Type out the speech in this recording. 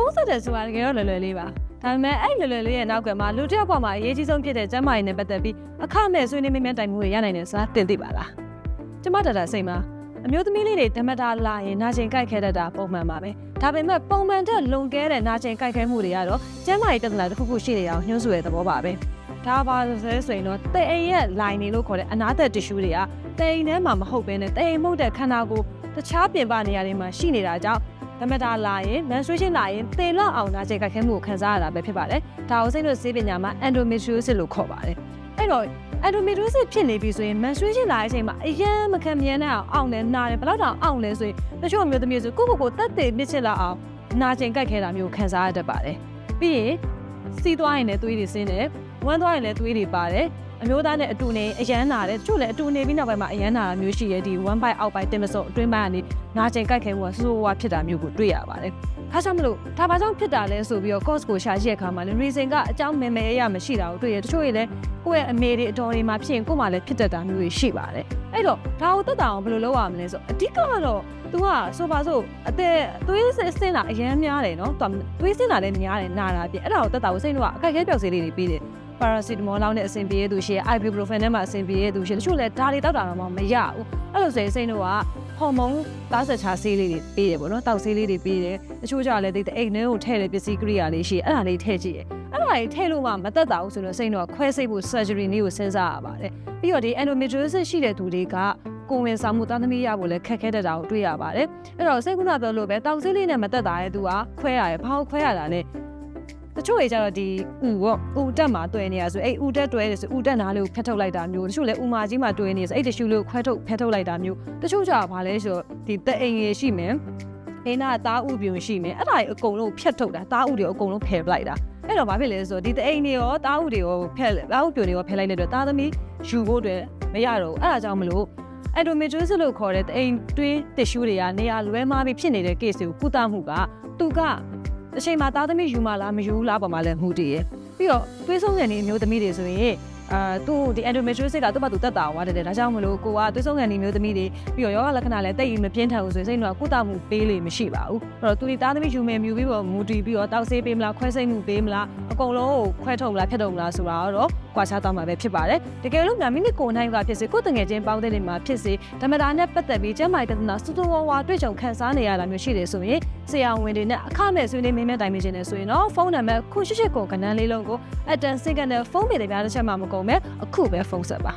ဖုန်းဆက်တယ်ဆိုတာတကယ်တော့လွယ်လွယ်လေးပါဒါပေမဲ့အဲ့လွယ်လွယ်လေးရဲ့နောက်ကမှာလူတစ်ယောက်ပေါ်မှာအရေးကြီးဆုံးဖြစ်တဲ့ကျန်းမာရေးနဲ့ပတ်သက်ပြီးအခမဲ့ဆွေးနွေးမင်းများတိုင်မှုတွေရနိုင်တယ်ဆိုတာတင်သိပါလားကျမတတစိတ်မှာအမျိုးသမီးလေးတွေဓမ္မတာလာရင်နာကျင်ကြိုက်ခဲတတ်တာပုံမှန်ပါပဲဒါပေမဲ့ပုံမှန်တဲ့လွန်ကဲတဲ့နာကျင်ကြိုက်ခဲမှုတွေကတော့ကျန်းမာရေးပြဿနာတစ်ခုခုရှိနေအောင်ညှို့ဆွဲတဲ့သဘောပါပဲဒါပါဆိုဆိုရင်တော့တဲ့အိမ်ရဲ့ line နေလို့ခေါ်တဲ့အနာသက် tissue တွေကတဲ့အိမ်ထဲမှာမဟုတ်ဘဲနဲ့တဲ့အိမ်မှုတ်တဲ့ခန္ဓာကိုယ်တခြားပြင်ပနေရာတွေမှာရှိနေတာကြောင့် ဓမ္မတာလာရင် menstruation လာရင်သေလောက်အောင်နာကျင်ကြိုက်ခဲမှုကိုခံစားရတာပဲဖြစ်ပါတယ်။ဒါကိုစိတ်လို့စေးပညာမှာ endometriosis လို့ခေါ်ပါတယ်။အဲ့တော့ endometriosis ဖြစ်နေပြီဆိုရင် menstruation လာတဲ့အချိန်မှာအရင်မခံမြင်တဲ့အောင်အောင်လဲနာတယ်ဘယ်တော့တောင်အောင်လဲဆိုရင်တချို့မျိုးသမီးဆိုကိုယ့်ကိုယ်ကိုတက်သေးမြစ်ချစ်လာအောင်နာကျင်ကြိုက်ခဲတာမျိုးခံစားရတတ်ပါတယ်။ပြီးရင်စီးသွားရင်လည်းသွေးတွေဆင်းတယ်ဝမ်းသွားရင်လည်းသွေးတွေပါတယ် အမျိုးသားနဲ့အတူနေအရန်နာတယ်တချို့လည်းအတူနေပြီးနောက်ပိုင်းမှာအရန်နာတာမျိုးရှိရဲ့ဒီ one bite out bite တင်မစုံအတွင်းပိုင်းကနေနာကျင်ကြိုက်ခဲမှုကဆိုးဆိုးဝါးဖြစ်တာမျိုးကိုတွေ့ရပါတယ်။ဒါကြောင့်မလို့ဒါဘာကြောင့်ဖြစ်တာလဲဆိုပြီးတော့ cause ကိုရှာကြည့်ရခါမှာလည်း reason ကအကြောင်းမဲမဲရမရှိတာကိုတွေ့ရတချို့တွေလည်းကိုယ့်ရဲ့အမေတွေအတော်တွေမှာဖြစ်ရင်ကိုယ့်မှာလည်းဖြစ်တတ်တာမျိုးတွေရှိပါတယ်။အဲ့တော့ဒါကိုတက်တာအောင်ဘယ်လိုလုပ်ရမလဲဆိုအဓိကတော့ तू ကဆိုပါစို့အသက်သွေးစင်းတာအရန်များတယ်နော်။ तू သွေးစင်းတာလည်းများတယ်နာတာပြအဲ့ဒါကိုတက်တာကိုစိတ်တော့အကြိုက်ခဲပြောက်စေးလေးတွေပြီးတယ် paracetamol လောက်နဲ့အဆင်ပြေရသူရှိရ ibuprofen နဲ့မှအဆင်ပြေရသူရှိတချို့လည်းဒါတွေတောက်တာတော့မရဘူးအဲ့လိုဆိုရင်စိတ်တို့ကဟော်မုန်းသားဆက်ချာဆေးလေးတွေပေးတယ်ပေါ့နော်တောက်ဆေးလေးတွေပေးတယ်တချို့ကြလည်းတိတ်အိတ်နှဲကိုထည့်တဲ့ပစ္စည်းကိရိယာလေးရှိအဲ့ဒါလေးထည့်ကြည့်ရအဲ့ဒါလေးထည့်လို့မှမသက်တာဘူးဆိုတော့စိတ်တို့ကခွဲစိတ်ဖို့ surgery နည်းကိုစဉ်းစားရပါတယ်ပြီးတော့ဒီ endometriosis ရှိတဲ့သူတွေကကိုယ်ဝင်ဆောင်မှုသားသမီးရဖို့လည်းခက်ခဲတတ်တာကိုတွေ့ရပါတယ်အဲ့တော့စိတ်ကုနာပြောလို့ပဲတောက်ဆေးလေးနဲ့မသက်တာရဲ့သူကခွဲရတယ်ဘာလို့ခွဲရတာလဲ တချို့တွေကျတော့ဒီဥပေါ့ဥတက်မှာတွဲနေရဆိုအဲ့ဥတက်တွဲနေဆိုဥတက်နားလေးကိုဖျက်ထုတ်လိုက်တာမျိုးတချို့လည်းဥမာကြီးမှာတွဲနေဆိုအဲ့တ िश ူလေးကိုခွဲထုတ်ဖျက်ထုတ်လိုက်တာမျိုးတချို့ကျတော့ဗာလဲဆိုတော့ဒီတက်အိမ်ရရှိမယ်အိနာသားဥပြုံရှိမယ်အဲ့ဒါကြီးအကုန်လုံးဖျက်ထုတ်တာသားဥတွေအကုန်လုံးဖယ်ပလိုက်တာအဲ့တော့ဘာဖြစ်လဲဆိုတော့ဒီတအိမ်တွေရောသားဥတွေရောဖက်သားဥပြုံတွေရောဖယ်လိုက်တဲ့အတွက်သားသမီးယူဖို့အတွက်မရတော့ဘူးအဲ့ဒါကြောင့်မလို့ endometriosis လို့ခေါ်တဲ့တအိမ်တွင်း tissue တွေကနေရာလွဲမှားပြီးဖြစ်နေတဲ့ case ကိုကုသမှုကသူက အချိန်မှာသားသမီးယူမလားမယူဘူးလားပေါ်မှာလည်းမှုတည်ရယ်ပြီးတော့တွေးဆုံးကန်နေအမျိုးသမီးတွေဆိုရင် အာသူဒီ endometriosis ကသူ့ဘာသူတက်တာဝါတယ်ဒါကြောင့်မလို့ကိုကတွေးဆုံးကန်နေမျိုးသမီးတွေပြီးတော့ယောဂလက္ခဏာလည်းတိတ်ရင်မပြင်းထန်ဘူးဆိုရင်စိတ်တော့ကုသမှုပေးလေမရှိပါဘူးအဲ့တော့သူဒီသားသမီးယူမယ်မြူပြီးတော့မူတည်ပြီးတော့တောက်ဆေးပေးမလားခွဲစိတ်မှုပေးမလားအကုန်လုံးကိုခွဲထုတ်မလားဖြတ်ထုတ်မလားဆိုတာတော့ကွာခြားသွားမှာပဲဖြစ်ပါတယ်တကယ်လို့များမိနစ်ကိုနိုင်ကဖြစ်စေကိုယ်တငယ်ချင်းပေါင်းတဲ့နေမှာဖြစ်စေဓမ္မတာနဲ့ပတ်သက်ပြီးကျမ်းမာရေးတနာစူးစူးဝါးဝါတွေ့ကြုံခန်းစားနေရတာမျိုးရှိတယ်ဆိုရင်ဆရာဝန်တွေနဲ့အခမဲ့ဆွေးနွေးမင်းမဲ့တိုင်ပင်ခြင်းနဲ့ဆိုရင်တော့ဖုန်းနံပါတ်ခုရှိရှိကိုကဏ္ဍလေးလုံးကိုအတန်စင်ကနေဖုန်းပေတွေများတစ်ချက်မှမကုန်ပဲအခုပဲဖုန်းဆက်ပါ